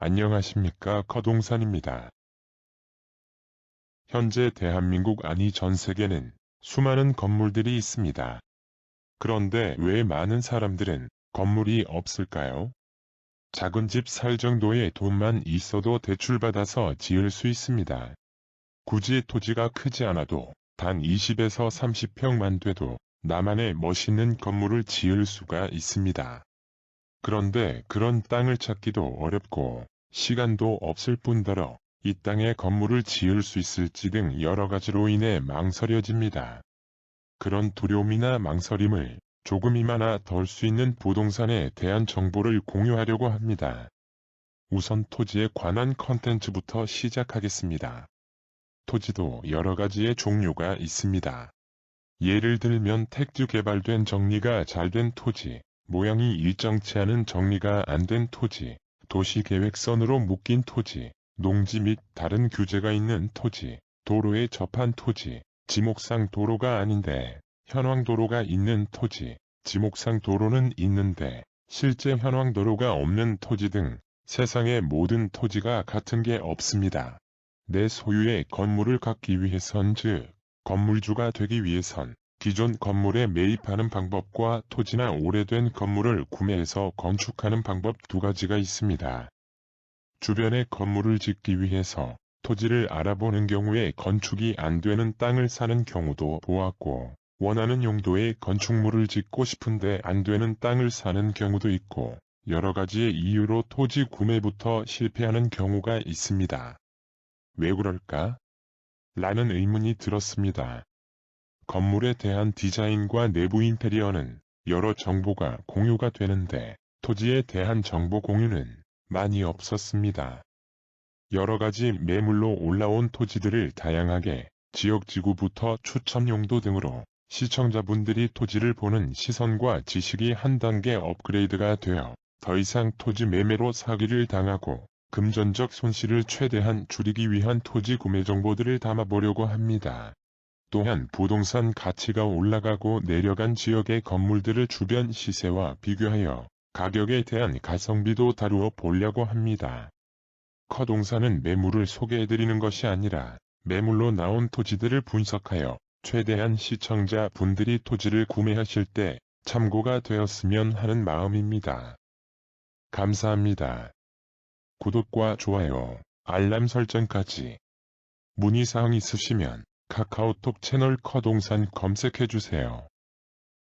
안녕하십니까 커동산입니다. 현재 대한민국 아니 전 세계는 수많은 건물들이 있습니다. 그런데 왜 많은 사람들은 건물이 없을까요? 작은 집 살 정도의 돈만 있어도 대출받아서 지을 수 있습니다. 굳이 토지가 크지 않아도 단 20에서 30평만 돼도 나만의 멋있는 건물을 지을 수가 있습니다. 그런데 그런 땅을 찾기도 어렵고 시간도 없을 뿐더러 이 땅에 건물을 지을 수 있을지 등 여러 가지로 인해 망설여집니다. 그런 두려움이나 망설임을 조금이나마 덜수 있는 부동산에 대한 정보를 공유하려고 합니다. 우선 토지에 관한 컨텐츠부터 시작하겠습니다. 토지도 여러 가지의 종류가 있습니다. 예를 들면 택지 개발된 정리가 잘 된 토지, 모양이 일정치 않은 정리가 안 된 토지, 도시계획선으로 묶인 토지, 농지 및 다른 규제가 있는 토지, 도로에 접한 토지, 지목상 도로가 아닌데 현황도로가 있는 토지, 지목상 도로는 있는데 실제 현황도로가 없는 토지 등 세상의 모든 토지가 같은 게 없습니다. 내 소유의 건물을 갖기 위해선 즉 건물주가 되기 위해선 기존 건물에 매입하는 방법과 토지나 오래된 건물을 구매해서 건축하는 방법 두 가지가 있습니다. 주변에 건물을 짓기 위해서 토지를 알아보는 경우에 건축이 안 되는 땅을 사는 경우도 보았고 원하는 용도의 건축물을 짓고 싶은데 안 되는 땅을 사는 경우도 있고 여러 가지의 이유로 토지 구매부터 실패하는 경우가 있습니다. 왜 그럴까? 라는 의문이 들었습니다. 건물에 대한 디자인과 내부 인테리어는 여러 정보가 공유가 되는데 토지에 대한 정보 공유는 많이 없었습니다. 여러 가지 매물로 올라온 토지들을 다양하게 지역지구부터 추첨 용도 등으로 시청자분들이 토지를 보는 시선과 지식이 한 단계 업그레이드가 되어 더 이상 토지 매매로 사기를 당하고 금전적 손실을 최대한 줄이기 위한 토지 구매 정보들을 담아보려고 합니다. 또한 부동산 가치가 올라가고 내려간 지역의 건물들을 주변 시세와 비교하여 가격에 대한 가성비도 다루어 보려고 합니다. 커동산은 매물을 소개해드리는 것이 아니라 매물로 나온 토지들을 분석하여 최대한 시청자 분들이 토지를 구매하실 때 참고가 되었으면 하는 마음입니다. 감사합니다. 구독과 좋아요, 알람 설정까지 문의사항 있으시면 카카오톡 채널 커동산 검색해주세요.